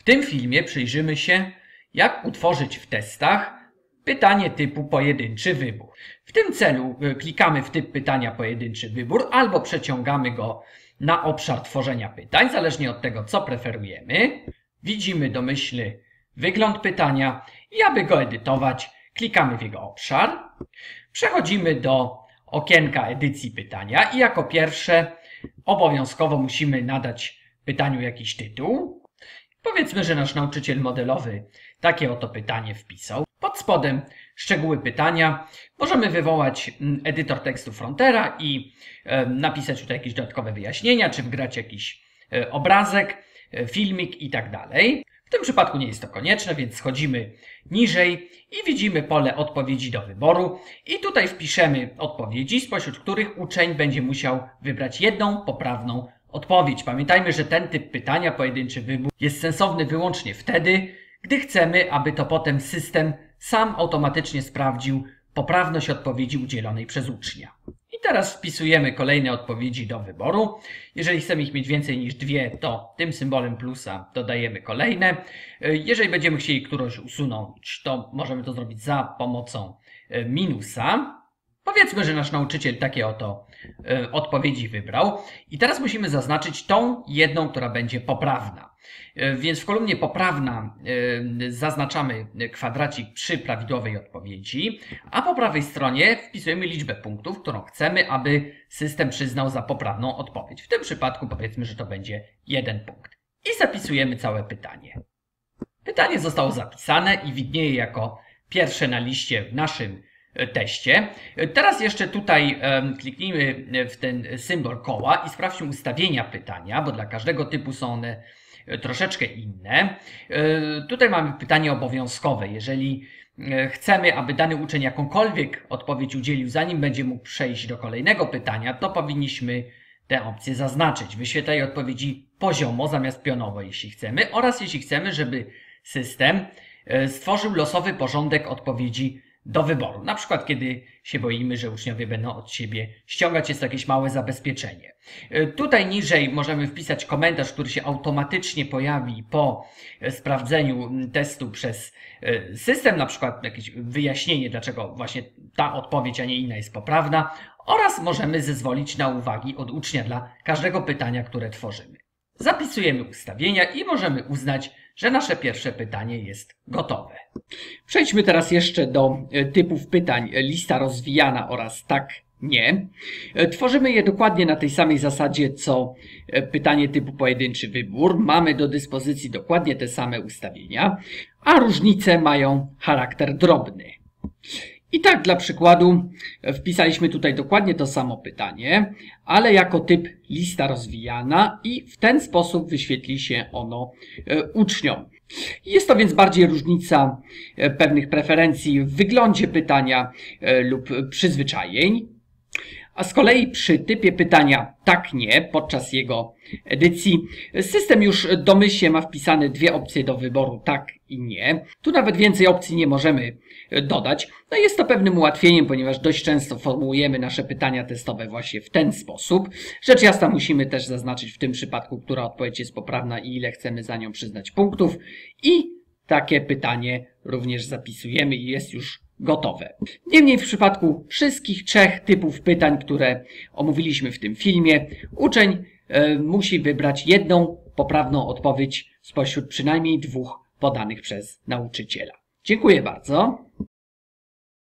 W tym filmie przyjrzymy się, jak utworzyć w testach pytanie typu pojedynczy wybór. W tym celu y, klikamy w typ pytania pojedynczy wybór albo przeciągamy go na obszar tworzenia pytań, zależnie od tego, co preferujemy. Widzimy domyślny wygląd pytania i aby go edytować, klikamy w jego obszar. Przechodzimy do okienka edycji pytania i jako pierwsze obowiązkowo musimy nadać pytaniu jakiś tytuł. Powiedzmy, że nasz nauczyciel modelowy takie oto pytanie wpisał. Pod spodem szczegóły pytania. Możemy wywołać mm, edytor tekstu Frontera i napisać tutaj jakieś dodatkowe wyjaśnienia, czy wgrać jakiś e, obrazek, e, filmik i tak dalej. W tym przypadku nie jest to konieczne, więc schodzimy niżej i widzimy pole odpowiedzi do wyboru. I tutaj wpiszemy odpowiedzi, spośród których uczeń będzie musiał wybrać jedną poprawną odpowiedź. Pamiętajmy, że ten typ pytania, pojedynczy wybór, jest sensowny wyłącznie wtedy, gdy chcemy, aby to potem system sam automatycznie sprawdził poprawność odpowiedzi udzielonej przez ucznia. I teraz wpisujemy kolejne odpowiedzi do wyboru. Jeżeli chcemy ich mieć więcej niż dwie, to tym symbolem plusa dodajemy kolejne. Jeżeli będziemy chcieli którąś usunąć, to możemy to zrobić za pomocą e, minusa. Powiedzmy, że nasz nauczyciel takie oto y, odpowiedzi wybrał i teraz musimy zaznaczyć tą jedną, która będzie poprawna. Y, więc w kolumnie poprawna y, zaznaczamy kwadracik przy prawidłowej odpowiedzi, a po prawej stronie wpisujemy liczbę punktów, którą chcemy, aby system przyznał za poprawną odpowiedź. W tym przypadku powiedzmy, że to będzie jeden punkt. I zapisujemy całe pytanie. Pytanie zostało zapisane i widnieje jako pierwsze na liście w naszym teście. Teraz jeszcze tutaj kliknijmy w ten symbol koła i sprawdźmy ustawienia pytania, bo dla każdego typu są one e, troszeczkę inne. E, tutaj mamy pytanie obowiązkowe. Jeżeli e, chcemy, aby dany uczeń jakąkolwiek odpowiedź udzielił, zanim będzie mógł przejść do kolejnego pytania, to powinniśmy tę opcję zaznaczyć. Wyświetlaj odpowiedzi poziomo zamiast pionowo, jeśli chcemy, oraz jeśli chcemy, żeby system stworzył losowy porządek odpowiedzi do wyboru. Na przykład, kiedy się boimy, że uczniowie będą od siebie ściągać, jest jakieś małe zabezpieczenie. E, tutaj niżej możemy wpisać komentarz, który się automatycznie pojawi po e, sprawdzeniu testu przez e, system, na przykład jakieś wyjaśnienie, dlaczego właśnie ta odpowiedź, a nie inna jest poprawna, oraz możemy zezwolić na uwagi od ucznia dla każdego pytania, które tworzymy. Zapisujemy ustawienia i możemy uznać, że nasze pierwsze pytanie jest gotowe. Przejdźmy teraz jeszcze do e, typów pytań lista rozwijana oraz tak, nie. E, tworzymy je dokładnie na tej samej zasadzie co e, pytanie typu pojedynczy wybór. Mamy do dyspozycji dokładnie te same ustawienia, a różnice mają charakter drobny. I tak dla przykładu wpisaliśmy tutaj dokładnie to samo pytanie, ale jako typ lista rozwijana i w ten sposób wyświetli się ono e, uczniom. Jest to więc bardziej różnica e, pewnych preferencji w wyglądzie pytania e, lub przyzwyczajeń. A z kolei przy typie pytania tak nie podczas jego edycji system już domyślnie ma wpisane dwie opcje do wyboru tak i nie. Tu nawet więcej opcji nie możemy dodać. No jest to pewnym ułatwieniem, ponieważ dość często formułujemy nasze pytania testowe właśnie w ten sposób. Rzecz jasna musimy też zaznaczyć w tym przypadku, która odpowiedź jest poprawna i ile chcemy za nią przyznać punktów i takie pytanie również zapisujemy i jest już gotowe. Niemniej w przypadku wszystkich trzech typów pytań, które omówiliśmy w tym filmie, uczeń y, musi wybrać jedną poprawną odpowiedź spośród przynajmniej dwóch podanych przez nauczyciela. Dziękuję bardzo.